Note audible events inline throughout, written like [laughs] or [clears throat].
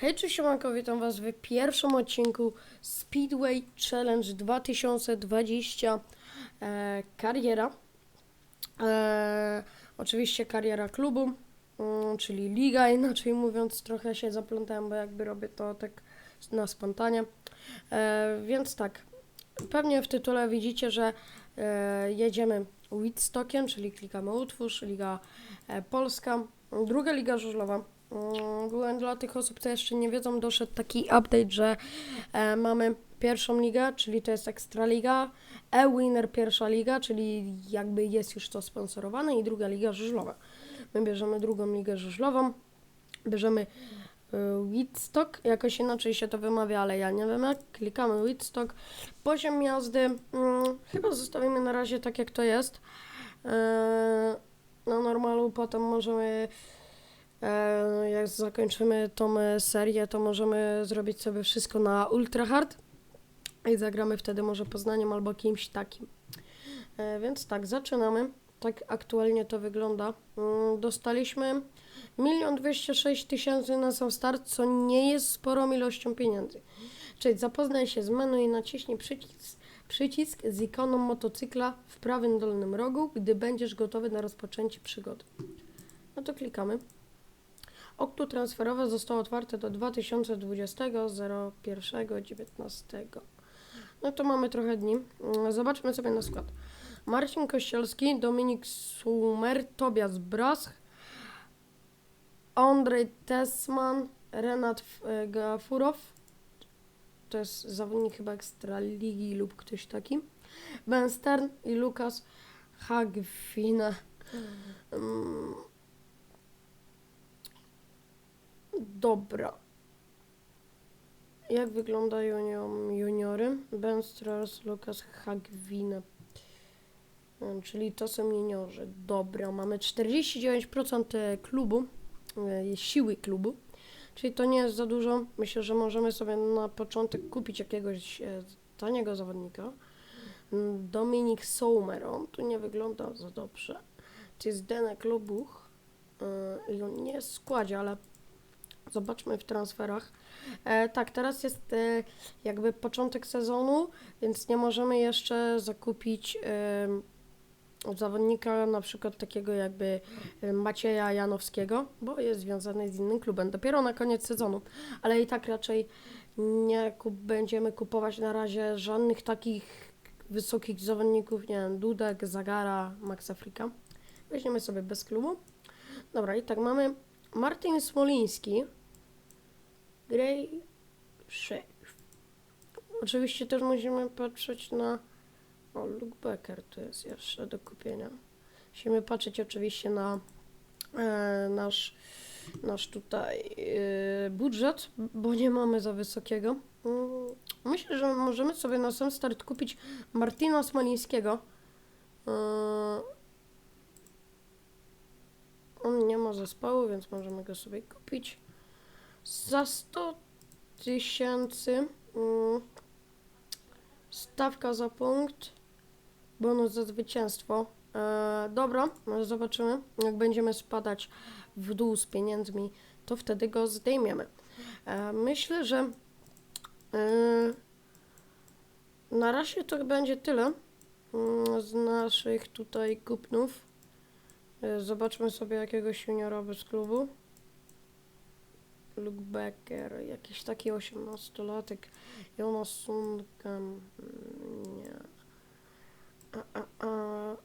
Hej, cześć, siemanko, witam was w pierwszym odcinku Speedway Challenge 2020 e, Kariera. E, oczywiście kariera klubu, mm, czyli liga, inaczej mówiąc, trochę się zaplątałem, bo jakby robię to tak na spontanie. E, więc tak, pewnie w tytule widzicie, że e, jedziemy Whitstockiem, czyli klikamy utwórz, Liga e, Polska, druga Liga Żużlowa. Mm, Byłem dla tych osób, co jeszcze nie wiedzą, doszedł taki update, że e, mamy pierwszą ligę, czyli to jest Ekstraliga, e-winner pierwsza liga, czyli jakby jest już to sponsorowane i druga liga żużlowa. My bierzemy drugą ligę żużlową, bierzemy y, Whitstock, jakoś inaczej się to wymawia, ale ja nie wiem jak. Klikamy Whitstock. Poziom jazdy mm, chyba zostawimy na razie tak jak to jest. E, na normalu potem możemy, e, jak zakończymy tą e, serię, to możemy zrobić sobie wszystko na ultra hard i zagramy wtedy może Poznaniem albo kimś takim. E, więc tak, zaczynamy. Tak aktualnie to wygląda. Mm, Dostaliśmy 1 206 tysięcy na sam start, co nie jest sporą ilością pieniędzy. Czyli zapoznaj się z menu i naciśnij przycisk, przycisk z ikoną motocykla w prawym dolnym rogu, gdy będziesz gotowy na rozpoczęcie przygody. No to klikamy. Okno transferowe zostało otwarte do 2020 01 19. No to mamy trochę dni. Zobaczmy sobie na skład. Marcin Kościelski, Dominik Sumer, Tobias Brasch, Andrzej Tesman, Renat e, Gafurow, to jest zawodnik chyba Ekstraligi lub ktoś taki, Ben Stern i Lukas Hagfina. Mm. Dobra. Jak wyglądają juniory? Ben Strauss, Lukas Hagwina. Mm, Czyli to są juniorzy. Dobra, mamy 49% e, klubu, e, siły klubu. Czyli to nie jest za dużo. Myślę, że możemy sobie na początek kupić jakiegoś e, taniego zawodnika. Dominik Soumer, on tu nie wygląda za dobrze. To jest Denek Lobuch e, i on nie jest w składzie, ale zobaczmy w transferach. E, tak, teraz jest e, jakby początek sezonu, więc nie możemy jeszcze zakupić em, zawodnika na przykład takiego jakby e, Macieja Janowskiego, bo jest związany z innym klubem. Dopiero na koniec sezonu, ale i tak raczej nie kup, będziemy kupować na razie żadnych takich wysokich zawodników, nie wiem, Dudek, Zagara, Max Afrika. Weźmiemy sobie bez klubu. Dobra, i tak mamy Martin Smoliński, Grey 6. Oczywiście też musimy patrzeć na. O, Luke Becker to jest jeszcze do kupienia. Musimy patrzeć oczywiście na e, nasz, nasz tutaj e, budżet, bo nie mamy za wysokiego. Mm, Myślę, że możemy sobie na sam start kupić Martina Smolińskiego. E, on nie ma zespołu, więc możemy go sobie kupić. Za 100 tysięcy mm, stawka za punkt, bonus za zwycięstwo. E, dobra, zobaczymy. Jak będziemy spadać w dół z pieniędzmi, to wtedy go zdejmiemy. E, myślę, że e, na razie to będzie tyle mm, z naszych tutaj kupnów. E, Zobaczmy sobie jakiegoś juniora bez klubu. Luke Becker, jakiś taki 18-latek. Jonas Sundgren. mm, Nie. A, a, a.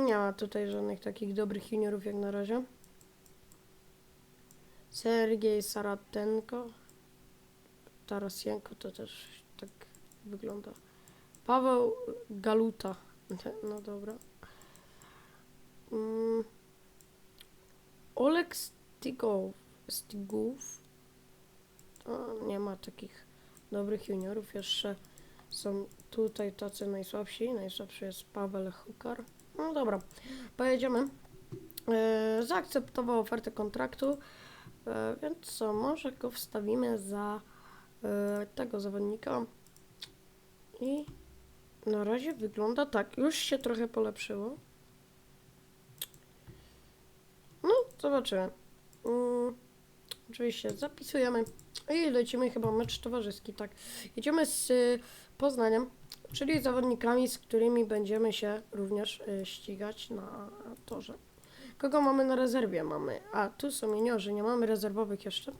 Nie ma tutaj żadnych takich dobrych juniorów jak na razie. Sergiej Saratenko. Tarasienko to też tak wygląda. Paweł Galuta. [laughs] No dobra. Mm. Oleg Stigow. Stigów. O, nie ma takich dobrych juniorów. Jeszcze są tutaj tacy najsłabsi. Najsłabszy jest Paweł Hukar. No dobra, pojedziemy. E, zaakceptował ofertę kontraktu, e, więc co, może go wstawimy za e, tego zawodnika. I na razie wygląda tak. Już się trochę polepszyło. No, zobaczymy. Mm, oczywiście zapisujemy i lecimy chyba mecz towarzyski, tak. Jedziemy z y, Poznaniem, czyli zawodnikami, z którymi będziemy się również y, ścigać na torze. Kogo mamy na rezerwie? Mamy, a tu są juniorzy, nie mamy rezerwowych jeszcze.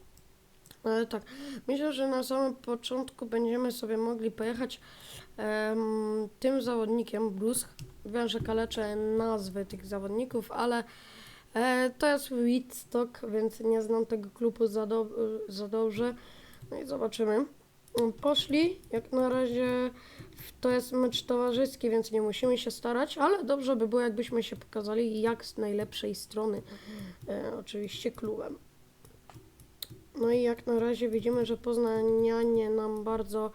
Ale tak, myślę, że na samym początku będziemy sobie mogli pojechać tym zawodnikiem, Bruce. Wiem, że kaleczę nazwy tych zawodników, ale to jest Whitstock, więc nie znam tego klubu za, do, za dobrze. No i zobaczymy. Poszli, jak na razie to jest mecz towarzyski, więc nie musimy się starać, ale dobrze by było, jakbyśmy się pokazali jak z najlepszej strony, e, oczywiście klubem. No i jak na razie widzimy, że poznanianie nam bardzo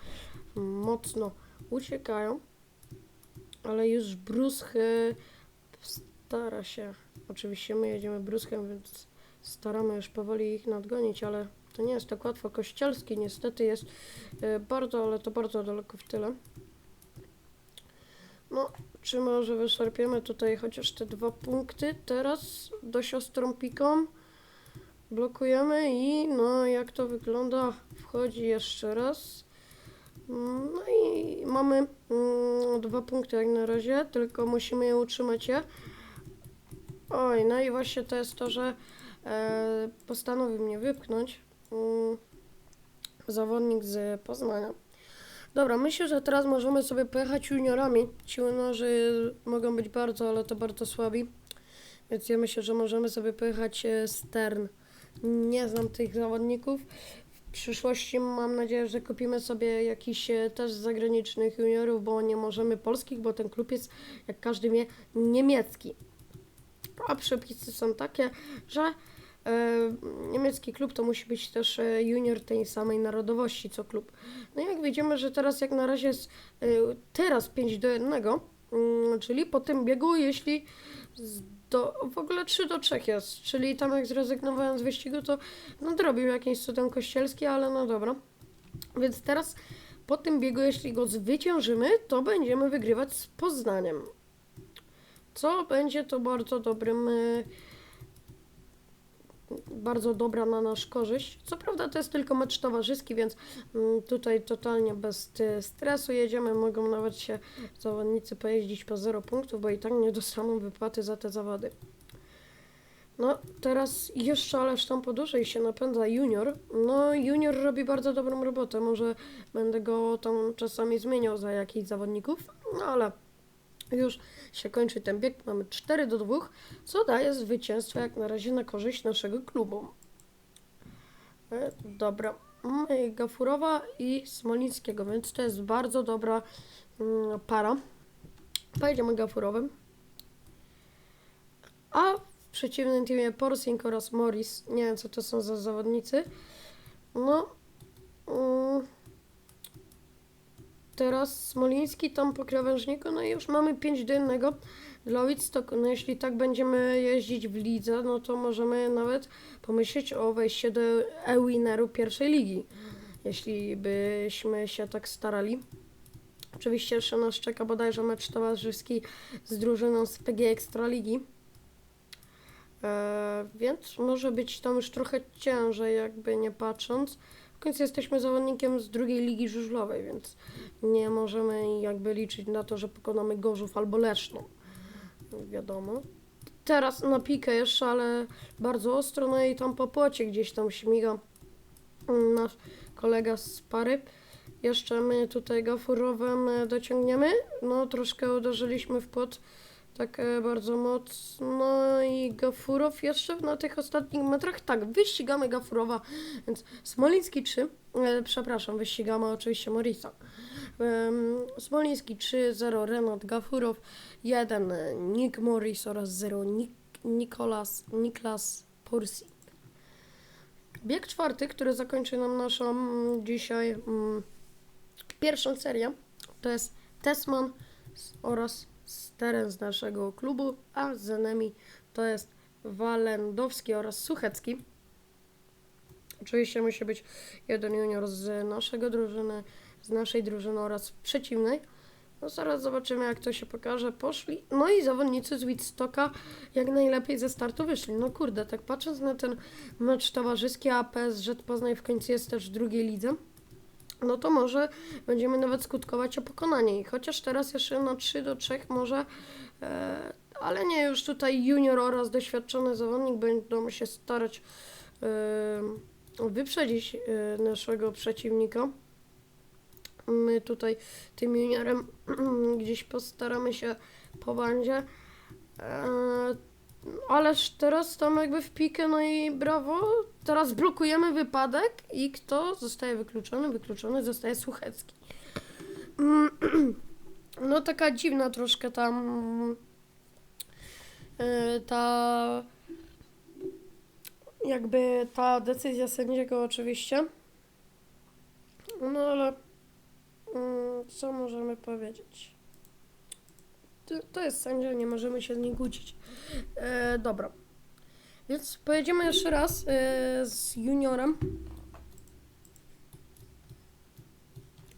mocno uciekają, ale już Brusk e, stara się. Oczywiście my jedziemy Bruskiem, więc staramy już powoli ich nadgonić, ale to nie jest tak łatwo. Kościelski niestety jest e, bardzo, ale to bardzo daleko w tyle. No, czy może wyszarpiemy tutaj chociaż te dwa punkty teraz do siostrą piką? Blokujemy i no jak to wygląda? Wchodzi jeszcze raz. No i mamy mm, dwa punkty jak na razie, tylko musimy je utrzymać je. Oj, no i właśnie to jest to, że e, postanowił mnie wypchnąć mm, zawodnik z Poznania. Dobra, myślę, że teraz możemy sobie pojechać juniorami. Ci juniorzy mogą być bardzo, ale to bardzo słabi. Więc ja myślę, że możemy sobie pojechać e, Stern. Nie znam tych zawodników. W przyszłości mam nadzieję, że kupimy sobie jakiś e, też zagranicznych juniorów, bo nie możemy polskich, bo ten klub jest, jak każdy wie, niemiecki. A przepisy są takie, że e, niemiecki klub to musi być też e, junior tej samej narodowości co klub. No i jak widzimy, że teraz jak na razie jest e, teraz 5 do 1, mm, czyli po tym biegu, jeśli do, w ogóle 3 do 3 jest, czyli tam jak zrezygnowałem z wyścigu, to nadrobił jakimś cudem kościelski, ale no dobra. Więc teraz po tym biegu, jeśli go zwyciężymy, to będziemy wygrywać z Poznaniem. Co będzie to bardzo dobrym, y, bardzo dobra na nasz korzyść. Co prawda to jest tylko mecz towarzyski, więc mm, tutaj totalnie bez y, stresu jedziemy. Mogą nawet się zawodnicy pojeździć po 0 punktów, bo i tak nie dostaną wypłaty za te zawody. No, teraz jeszcze, ależ tam po dłużej się napędza junior. No, junior robi bardzo dobrą robotę. Może będę go tam czasami zmieniał za jakichś zawodników, no ale już się kończy ten bieg. Mamy 4 do 2, co daje zwycięstwo jak na razie na korzyść naszego klubu. E, dobra. Gafurowa i Smolińskiego, więc to jest bardzo dobra mm, para. Pojedziemy Gafurowym. A w przeciwnym teamie Porsing oraz Morris. Nie wiem, co to są za zawodnicy. No. Mm, teraz Smoliński tam po krawężniku. No i już mamy 5 do 1 dla Woodstocku. No jeśli tak będziemy jeździć w lidze, no to możemy nawet pomyśleć o wejściu do e-wineru pierwszej ligi. Jeśli byśmy się tak starali. Oczywiście jeszcze nas czeka bodajże mecz towarzyski z drużyną z PG Ekstraligi. E, więc może być tam już trochę ciężej, jakby nie patrząc. W końcu jesteśmy zawodnikiem z drugiej ligi żużlowej, więc nie możemy jakby liczyć na to, że pokonamy Gorzów albo Leszno. Wiadomo. Teraz na pikę jeszcze, ale bardzo ostro, no i tam po płocie gdzieś tam śmiga nasz kolega z pary. Jeszcze my tutaj gafurowem e, dociągniemy. No troszkę uderzyliśmy w płot tak e, bardzo mocno i Gafurow jeszcze na tych ostatnich metrach, tak, wyścigamy Gafurowa, więc Smoliński 3, e, przepraszam, wyścigamy oczywiście Morisa. Em, Smoliński 3, 0 Renat Gafurow, 1 Nick Morris oraz 0 Nik Niklas Pursi. Bieg czwarty, który zakończy nam naszą mm, dzisiaj mm, pierwszą serię, to jest Tesman z- oraz Steren z naszego klubu, a za nami to jest Walendowski oraz Suchecki. Oczywiście musi być jeden junior z naszego drużyny, z naszej drużyny oraz przeciwnej. No zaraz zobaczymy, jak to się pokaże. Poszli. No i zawodnicy z Witstocka jak najlepiej ze startu wyszli. No kurde, tak patrząc na ten mecz towarzyski APS, że Poznań w końcu jest też w drugiej lidze, no to może będziemy nawet skutkować o pokonanie ich. Chociaż teraz jeszcze na 3 do 3 może, e, ale nie, już tutaj junior oraz doświadczony zawodnik będą się starać e, wyprzedzić e, naszego przeciwnika. My tutaj tym juniorem [clears throat] gdzieś postaramy się po bandzie. E, Ależ teraz tam jakby w pikę, no i brawo. Teraz blokujemy wypadek i kto zostaje wykluczony? Wykluczony zostaje Słuchecki. [clears throat] No taka dziwna troszkę tam e, ta jakby ta decyzja sędziego oczywiście. No ale mm, co możemy powiedzieć? To, jest sędzia, nie możemy się z nim kłócić. E, dobra. Więc pojedziemy jeszcze raz e, z juniorem.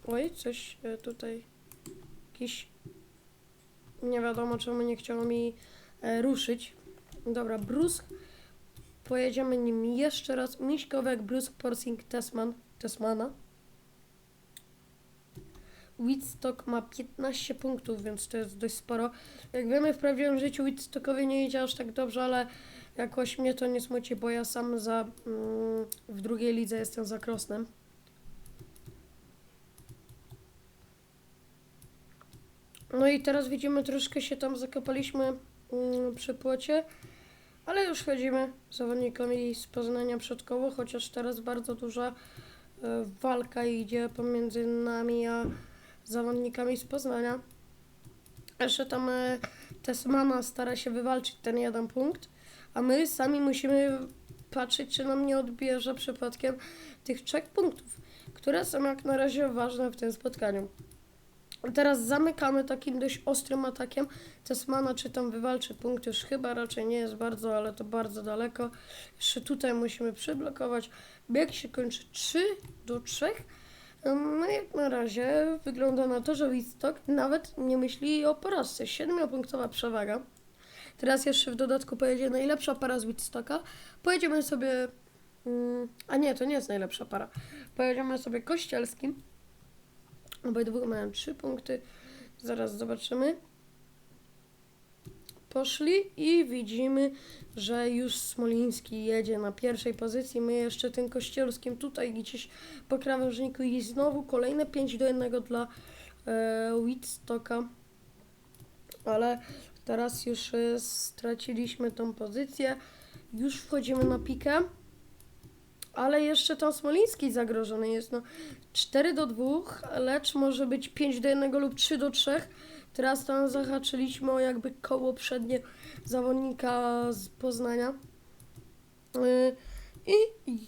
Oj, coś e, tutaj jakiś nie wiadomo czemu nie chciało mi e, ruszyć. Dobra, Bruce. Pojedziemy nim jeszcze raz. Miśkowek, Bruce, Porsing, Tesman, Tesmana. Whitstock ma 15 punktów, więc to jest dość sporo. Jak wiemy, w prawdziwym życiu Whitstockowi nie idzie aż tak dobrze, ale jakoś mnie to nie smuci, bo ja sam za, mm, w drugiej lidze jestem za Krosnem. No i teraz widzimy, troszkę się tam zakopaliśmy mm, przy płocie, ale już chodzimy zawodnikami z Poznania przodkowo, chociaż teraz bardzo duża e, walka idzie pomiędzy nami a zawodnikami z Poznania. Jeszcze tam e, Tesmana stara się wywalczyć ten jeden punkt, a my sami musimy patrzeć, czy nam nie odbierze przypadkiem tych trzech punktów, które są jak na razie ważne w tym spotkaniu. Teraz zamykamy takim dość ostrym atakiem. Tesmana czy tam wywalczy punkt już chyba raczej nie jest bardzo, ale to bardzo daleko. Jeszcze tutaj musimy przyblokować. Bieg się kończy 3 do 3. No jak na razie wygląda na to, że Woodstock nawet nie myśli o porażce. 7-punktowa przewaga. Teraz jeszcze w dodatku pojedzie najlepsza para z Woodstocka. Pojedziemy sobie... mm, A nie, to nie jest najlepsza para. Pojedziemy sobie Kościelskim. Obydwu mają 3 punkty. Zaraz zobaczymy. Poszli i widzimy, że już Smoliński jedzie na pierwszej pozycji. My jeszcze tym Kościelskim tutaj gdzieś po krawężniku i znowu kolejne 5 do 1 dla e, Whitstocka. Ale teraz już e, straciliśmy tą pozycję. Już wchodzimy na pikę. Ale jeszcze tam Smoliński zagrożony jest. No, 4 do 2, lecz może być 5 do 1 lub 3 do 3. Teraz tam zahaczyliśmy o jakby koło przednie zawodnika z Poznania. Yy, I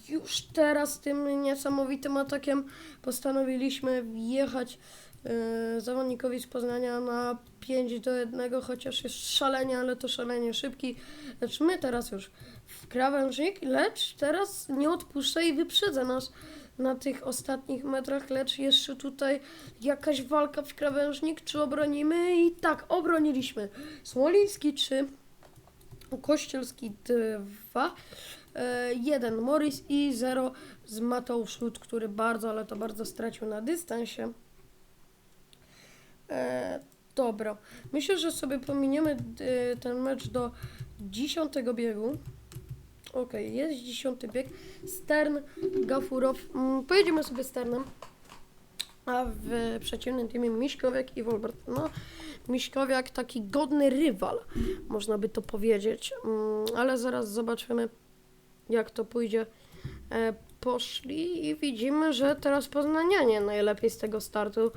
już teraz tym niesamowitym atakiem postanowiliśmy wjechać yy, zawodnikowi z Poznania na 5 do 1, chociaż jest szalenie, ale to szalenie szybki. Lecz my teraz już w krawężnik, lecz teraz nie odpuszcza i wyprzedza nas na tych ostatnich metrach, lecz jeszcze tutaj jakaś walka w krawężnik, czy obronimy? I tak, obroniliśmy. Smoliński 3, Kościelski 2, 1 Morris i 0 z Mateusz który bardzo, ale to bardzo stracił na dystansie. E, dobra, myślę, że sobie pominiemy e, ten mecz do 10 biegu. Okej, jest dziesiąty bieg. Stern, Gafurow. Mm, pojedziemy sobie Sternem. A w przeciwnym teamie Miśkowiak i Wolbert. No, Miśkowiak taki godny rywal, można by to powiedzieć. Mm, ale zaraz zobaczymy, jak to pójdzie. E, poszli i widzimy, że teraz Poznanianie najlepiej z tego startu.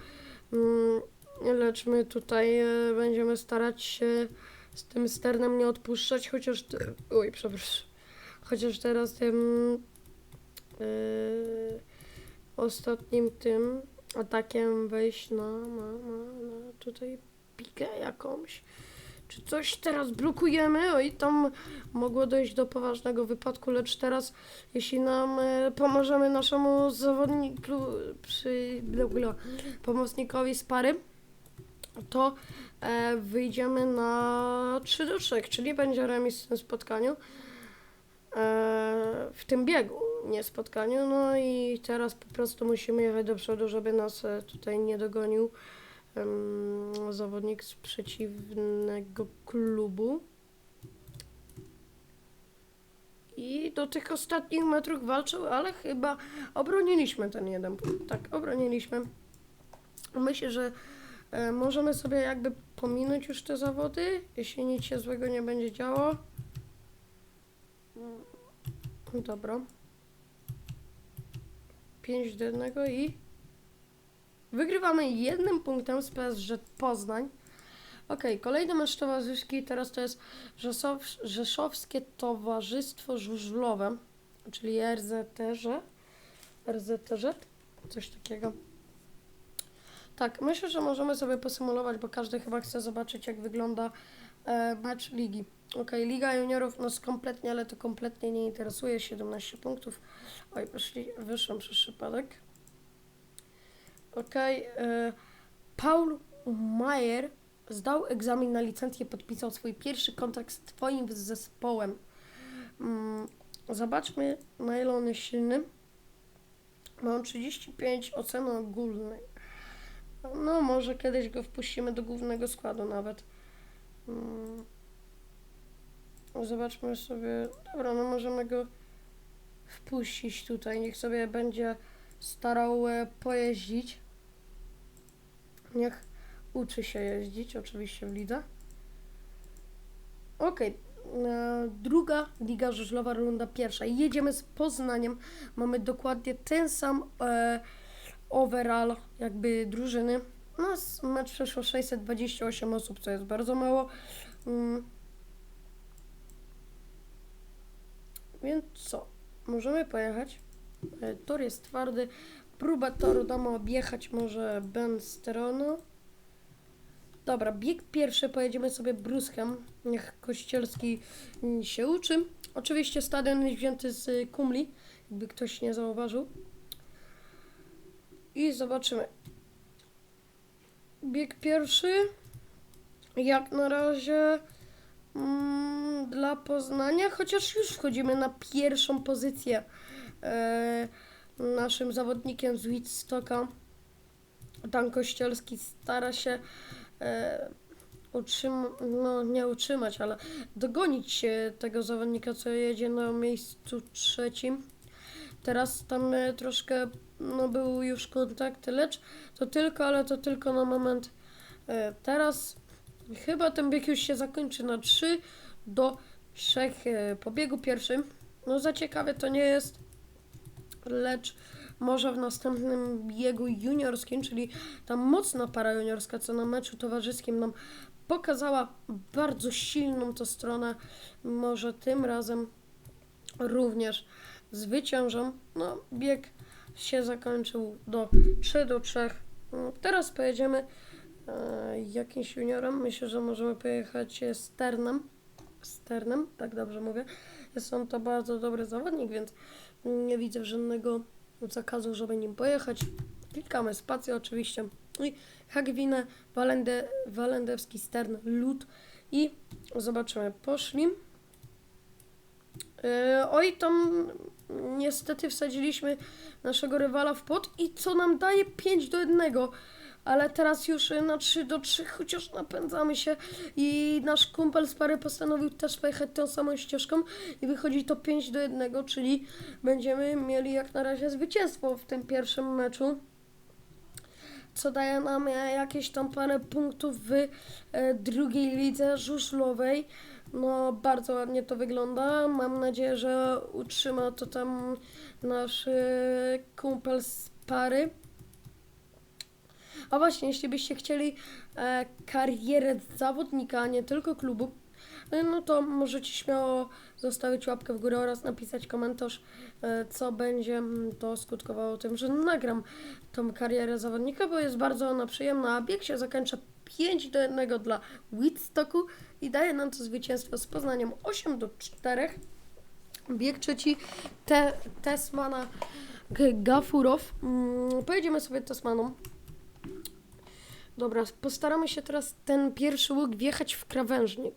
Mm, lecz my tutaj e, będziemy starać się z tym Sternem nie odpuszczać, chociaż... Oj, przepraszam. Chociaż teraz tym yy, ostatnim tym atakiem wejść na, na, na, na tutaj pikę jakąś. Czy coś teraz blokujemy? Oj, tam mogło dojść do poważnego wypadku, lecz teraz, jeśli nam e, pomożemy naszemu zawodniku, przy, bla, bla, pomocnikowi z pary, to e, wyjdziemy na 3 do 3, czyli będzie remis w tym spotkaniu. Tym biegu, nie spotkaniu. No i teraz po prostu musimy jechać do przodu, żeby nas e, tutaj nie dogonił em, zawodnik z przeciwnego klubu. I do tych ostatnich metrów walczył, ale chyba obroniliśmy ten jeden punkt. Tak, obroniliśmy. Myślę, że e, możemy sobie jakby pominąć już te zawody, jeśli nic się złego nie będzie działo. Dobra. 5 do 1 i wygrywamy jednym punktem z PSG Poznań. Okej, kolejny mecz towarzyski, teraz to jest Rzeszow, Rzeszowskie Towarzystwo Żużlowe, czyli RZTŻ, RZTŻ, coś takiego. Tak, myślę, że możemy sobie posymulować, bo każdy chyba chce zobaczyć, jak wygląda e, mecz ligi. Okej, Liga Juniorów nas kompletnie, ale to kompletnie nie interesuje. 17 punktów. Oj, wyszli, wyszłam przez przypadek. Okej, e, Paul Mayer zdał egzamin na licencję, podpisał swój pierwszy kontrakt z Twoim zespołem. Mm, zobaczmy, na ile on jest silny. Mam 35 oceny ogólnej. No, może kiedyś go wpuścimy do głównego składu nawet. Mm. Zobaczmy sobie. Dobra, no możemy go wpuścić tutaj. Niech sobie będzie starał e, pojeździć. Niech uczy się jeździć, oczywiście w lidze. Okej. e, Druga Liga Żużlowa, runda pierwsza. Jedziemy z Poznaniem. Mamy dokładnie ten sam e, overall jakby drużyny. No, z mecz przeszło 628 osób, co jest bardzo mało. Mm. Więc co? Możemy pojechać. E, Tor jest twardy. Próba toru damy objechać może Ben Sterono. Dobra, bieg pierwszy pojedziemy sobie bruskiem. Niech Kościelski mm, się uczy. Oczywiście stadion jest wzięty z y, Kumli, jakby ktoś nie zauważył. I zobaczymy. Bieg pierwszy. Jak na razie mm, dla Poznania, chociaż już wchodzimy na pierwszą pozycję. E, naszym zawodnikiem z Witstocka, Dan Kościelski, stara się e, utrzym- no, nie utrzymać, ale dogonić się tego zawodnika, co jedzie na miejscu trzecim. Teraz tam e, troszkę no, był już kontakt, lecz to tylko, ale to tylko na moment. E, teraz chyba ten bieg już się zakończy na 3 do 3 e, po biegu pierwszym. No za ciekawe to nie jest, lecz może w następnym biegu juniorskim, czyli ta mocna para juniorska, co na meczu towarzyskim nam pokazała bardzo silną tą stronę, może tym razem również zwyciężą. No, bieg się zakończył do 3 do 3. Mm, Teraz pojedziemy jakimś juniorem. Myślę, że możemy pojechać e, Sternem. Sternem, tak dobrze mówię. Jest on to bardzo dobry zawodnik, więc nie widzę żadnego zakazu, żeby nim pojechać. Klikamy spację oczywiście. I Hagwinę, Walende, Walendewski, Stern, Lud i zobaczymy. Poszli. Yy, oj, tam niestety wsadziliśmy naszego rywala w pot i co nam daje 5 do 1. Ale teraz już y, na 3 do 3, chociaż napędzamy się i nasz kumpel z pary postanowił też pojechać tą samą ścieżką i wychodzi to 5 do 1, czyli będziemy mieli jak na razie zwycięstwo w tym pierwszym meczu. Co daje nam e, jakieś tam parę punktów w e, drugiej lidze żużlowej. No, bardzo ładnie to wygląda. Mam nadzieję, że utrzyma to tam nasz e, kumpel z pary. A właśnie, jeśli byście chcieli e, karierę zawodnika, nie tylko klubu, e, no to możecie śmiało zostawić łapkę w górę oraz napisać komentarz, e, co będzie mm, to skutkowało tym, że nagram tą karierę zawodnika, bo jest bardzo ona przyjemna, a bieg się zakończa 5 do 1 dla Whitstocku i daje nam to zwycięstwo z Poznaniem 8 do 4. Bieg trzeci te, Tesmana Gafurow. Mm, pojedziemy sobie Tesmaną. Dobra, postaramy się teraz ten pierwszy łuk wjechać w krawężnik.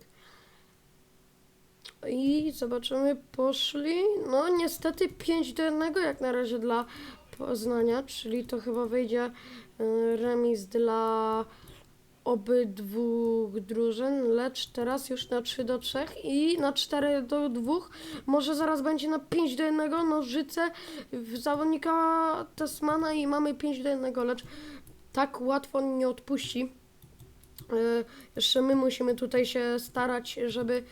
I zobaczymy, poszli. No niestety 5 do 1 jak na razie dla Poznania, czyli to chyba wyjdzie y, remis dla obydwu drużyn, lecz teraz już na 3 do 3 i na 4 do 2, może zaraz będzie na 5 do 1, nożyce w zawodnika Tasmana i mamy 5 do 1, lecz tak łatwo nie odpuści. Y, Jeszcze my musimy tutaj się starać, żeby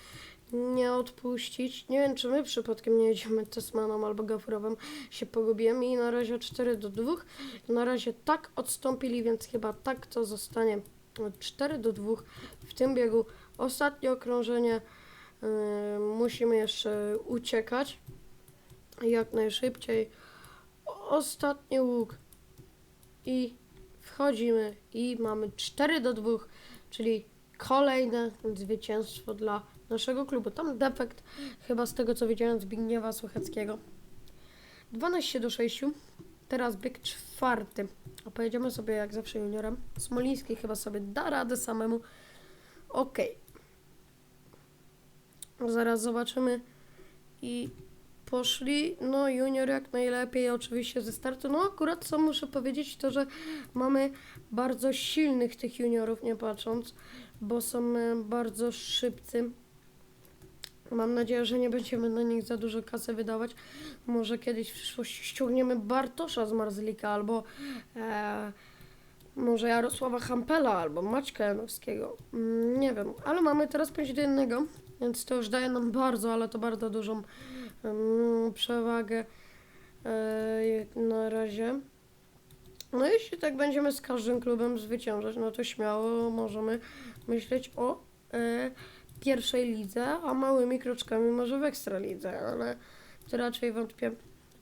nie odpuścić. Nie wiem, czy my przypadkiem nie jedziemy Tasmaną albo Gafurowem. Się pogubiłem i na razie 4 do 2. Na razie tak odstąpili, więc chyba tak to zostanie 4 do 2 w tym biegu. Ostatnie okrążenie. y, musimy jeszcze uciekać jak najszybciej. Ostatni łuk i wchodzimy i mamy 4 do 2, czyli kolejne zwycięstwo dla naszego klubu. Tam defekt chyba z tego co widziałem Zbigniewa Słucheckiego. 12 do 6. Teraz bieg czwarty. A pojedziemy sobie jak zawsze juniorem. Smoliński chyba sobie da radę samemu. Okej. Zaraz zobaczymy. I poszli. No junior jak najlepiej oczywiście ze startu. No akurat co muszę powiedzieć to, że mamy bardzo silnych tych juniorów nie patrząc, bo są e, bardzo szybcy. Mam nadzieję, że nie będziemy na nich za dużo kasy wydawać. Może kiedyś w przyszłości ściągniemy Bartosza z Marzlika albo e, może Jarosława Hampela albo Maćka Janowskiego. Mm, nie wiem, ale mamy teraz 5 do 1, więc to już daje nam bardzo, ale to bardzo dużą przewagę e, na razie. No jeśli tak będziemy z każdym klubem zwyciężać, no to śmiało możemy myśleć o e, pierwszej lidze, a małymi kroczkami może w ekstralidze, ale to raczej wątpię.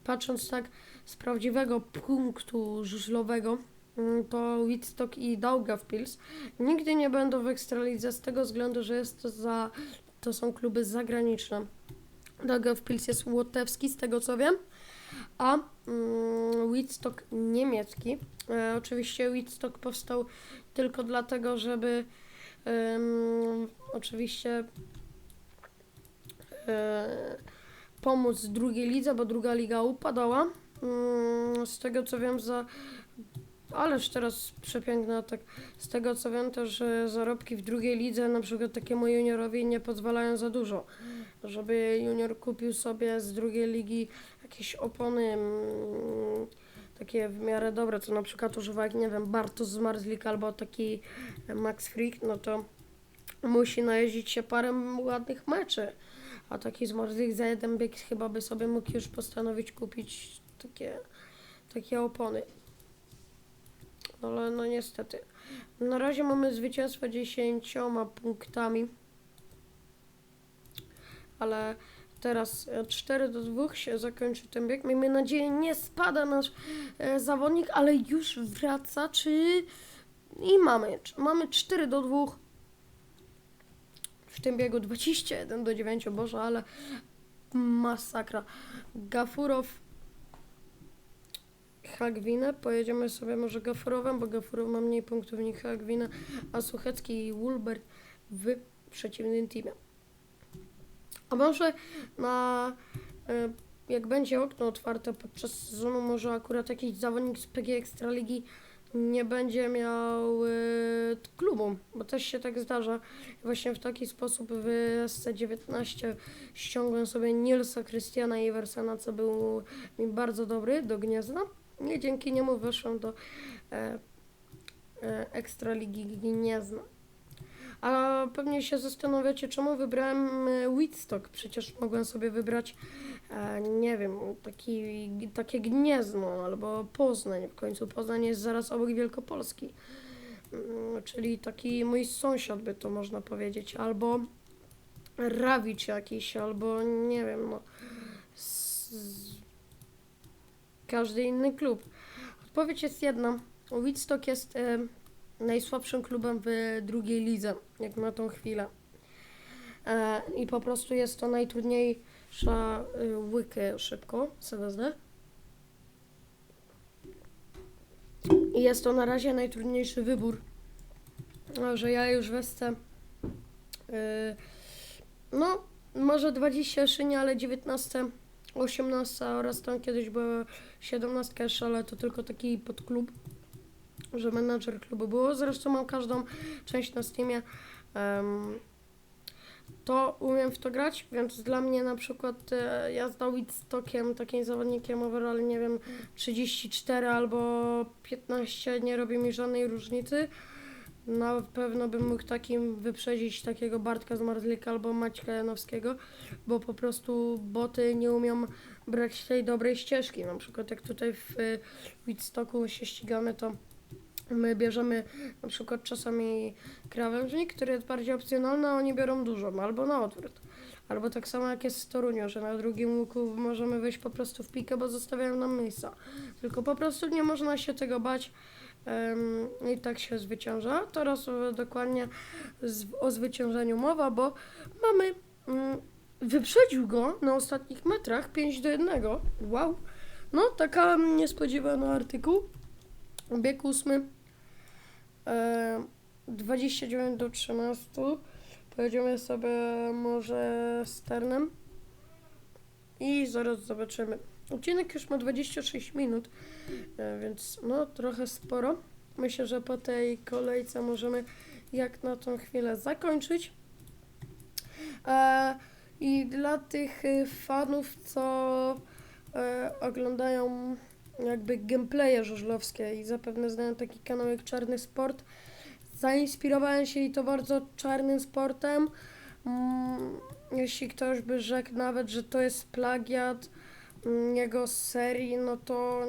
Patrząc tak z prawdziwego punktu żużlowego, mm, to Wittstock i Daugavpils nigdy nie będą w ekstralidze z tego względu, że jest to za, to są kluby zagraniczne. Daugavpils jest łotewski, z tego co wiem, a mm, niemiecki. E, oczywiście Wittstock powstał tylko dlatego, żeby em, oczywiście e, pomóc drugiej lidze, bo druga liga upadała. Mm, z tego co wiem za Ależ teraz przepiękna tak. Z tego co wiem też, zarobki w drugiej lidze, na przykład takiemu juniorowi nie pozwalają za dużo. Żeby junior kupił sobie z drugiej ligi jakieś opony mm, takie w miarę dobre, co na przykład używa, nie wiem, Bartosz z Marzlik albo taki Max Freak, no to musi najeździć się parę ładnych meczy. A taki z Marzlik za jeden bieg chyba by sobie mógł już postanowić kupić takie, takie opony. No ale no niestety. Na razie mamy zwycięstwo 10 punktami. Ale teraz e, 4 do 2 się zakończy ten bieg. Miejmy nadzieję, nie spada nasz e, zawodnik, ale już wraca. Czy. I mamy. Mamy 4 do 2. W tym biegu 21 do 9, Boże, ale masakra. Gafurow Hagwinę. Pojedziemy sobie może Gafurowem, bo Gafurow ma mniej punktów niż Hagwinę, a Suchecki i Wulbert w przeciwnym teamie. A może na, e, jak będzie okno otwarte podczas sezonu, może akurat jakiś zawodnik z PG Ekstraligi nie będzie miał e, klubu, bo też się tak zdarza. Właśnie w taki sposób w SC19 ściągłem sobie Nilsa Christiana Iversena, co był mi bardzo dobry do Gniezna. I dzięki niemu weszłam do e, e, Ekstraligi Gniezna. A pewnie się zastanawiacie, czemu wybrałem e, Whitstock. Przecież mogłem sobie wybrać, e, nie wiem, taki, takie Gniezno albo Poznań. W końcu Poznań jest zaraz obok Wielkopolski. Mm, Czyli taki mój sąsiad by to można powiedzieć. Albo Rawicz jakiś, albo nie wiem, no. Z, z, każdy inny klub. Odpowiedź jest jedna. Wittstock jest e, najsłabszym klubem w drugiej lidze, jak na tą chwilę. E, I po prostu jest to najtrudniejsza e, łykę szybko, CDSD. I jest to na razie najtrudniejszy wybór że ja już westę. Yy, no, może 20 jeszcze nie, ale 19, 18 oraz tam kiedyś była 17 jeszcze, ale to tylko taki podklub, że menadżer klubu było. Zresztą mam każdą część na Steamie. Em, to umiem w to grać, więc dla mnie na przykład e, jazda Witstockiem, takim zawodnikiem overall, nie wiem, 34 albo 15 nie robi mi żadnej różnicy. Na pewno bym mógł takim wyprzedzić takiego Bartka z Marzlika albo Maćka Janowskiego, bo po prostu boty nie umią brać tej dobrej ścieżki. Na przykład jak tutaj w y, Witstocku się ścigamy, to my bierzemy na przykład czasami krawężnik, który jest bardziej opcjonalny, a oni biorą dużo, albo na odwrót. Albo tak samo jak jest w Toruniu, że na drugim łuku możemy wejść po prostu w pikę, bo zostawiają nam miejsca. Tylko po prostu nie można się tego bać em, i tak się zwycięża. Teraz e, dokładnie z, o zwyciężeniu mowa, bo mamy... Mm, wyprzedził go na ostatnich metrach 5 do 1. Wow. No, taka niespodziewana artykuł. Bieg ósmy. E, 29 do 13. Pojedziemy sobie może sternem. I zaraz zobaczymy. Odcinek już ma 26 minut, e, więc no trochę sporo. Myślę, że po tej kolejce możemy jak na tą chwilę zakończyć. E, I dla tych fanów, co e, oglądają jakby gameplaye żużlowskie i zapewne znają taki kanał jak Czarny Sport, zainspirowałem się i to bardzo czarnym sportem. Mm, jeśli ktoś by rzekł nawet, że to jest plagiat mm, jego serii, no to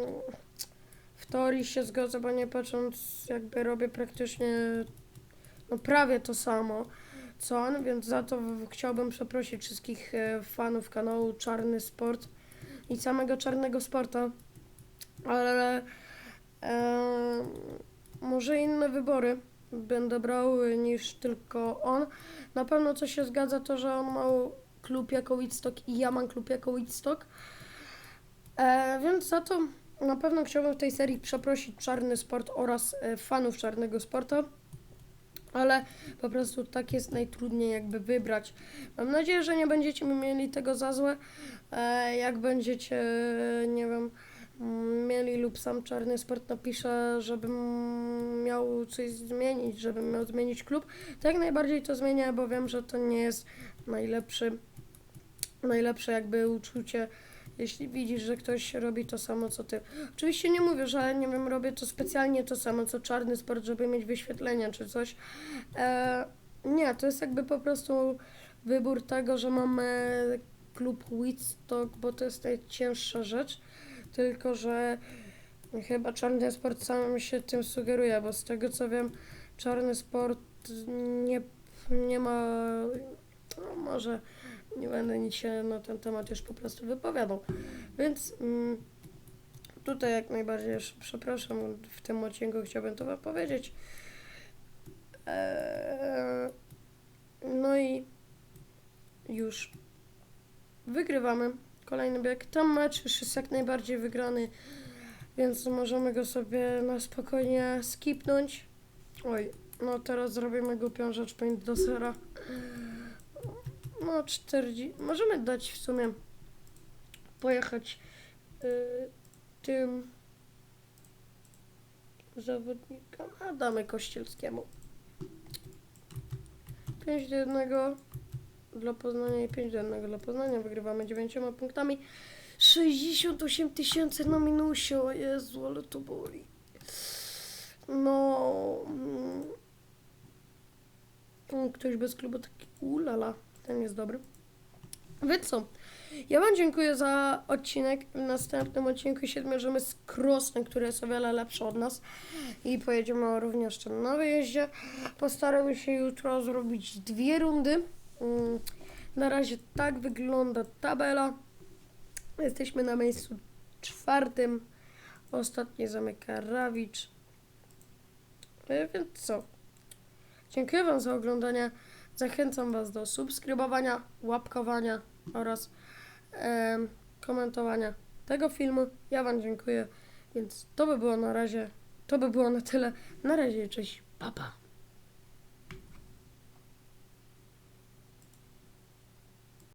w teorii się zgodzę, bo nie patrząc, jakby robię praktycznie no prawie to samo co on, więc za to chciałbym przeprosić wszystkich e, fanów kanału Czarny Sport i samego Czarnego Sporta, ale e, może inne wybory będę brał niż tylko on. Na pewno co się zgadza to, że on ma klub jako Woodstock i ja mam klub jako Woodstock, e, więc za to na pewno chciałbym w tej serii przeprosić Czarny Sport oraz e, fanów Czarnego Sporta. Ale po prostu tak jest najtrudniej jakby wybrać. Mam nadzieję, że nie będziecie mi mieli tego za złe. E, jak będziecie, nie wiem, mieli lub sam Czarny Sport napisze, żebym miał coś zmienić, żebym miał zmienić klub, to jak najbardziej to zmienię, bo wiem, że to nie jest najlepszy, najlepsze jakby uczucie, jeśli widzisz, że ktoś robi to samo co ty. Oczywiście nie mówię, że nie wiem, robię to specjalnie to samo co Czarny Sport, żeby mieć wyświetlenia czy coś. E, nie, to jest jakby po prostu wybór tego, że mamy klub Woodstock, bo to jest najcięższa rzecz, tylko że chyba Czarny Sport sam się tym sugeruje, bo z tego co wiem, Czarny Sport nie, nie ma, no może nie będę nic się na ten temat już po prostu wypowiadał, więc mm, tutaj jak najbardziej jeszcze przepraszam, w tym odcinku chciałbym to powiedzieć. Eee, no i już wygrywamy kolejny bieg. Tam mecz już jest jak najbardziej wygrany, więc możemy go sobie na spokojnie skipnąć. Oj, no teraz zrobimy głupią rzecz, paint do sera. No 40, możemy dać w sumie pojechać y, tym zawodnikom, a damy Kościelskiemu. 5 do 1 dla Poznania i 5 do 1 dla Poznania. Wygrywamy 9 punktami. 68 tysięcy na minusie, o Jezu, ale to boli. No... mm. Ktoś bez klubu taki ulala, ten jest dobry. Więc co? Ja Wam dziękuję za odcinek. W następnym odcinku się zmierzymy z Krosnem, który jest o wiele lepszy od nas. I pojedziemy również na wyjeździe. Postaramy się jutro zrobić dwie rundy. Mm, Na razie tak wygląda tabela. Jesteśmy na miejscu czwartym. Ostatni zamyka Rawicz. E, Więc co? Dziękuję Wam za oglądanie. Zachęcam Was do subskrybowania, łapkowania oraz em, komentowania tego filmu. Ja Wam dziękuję. Więc to by było na razie. To by było na tyle. Na razie, cześć. Pa, pa.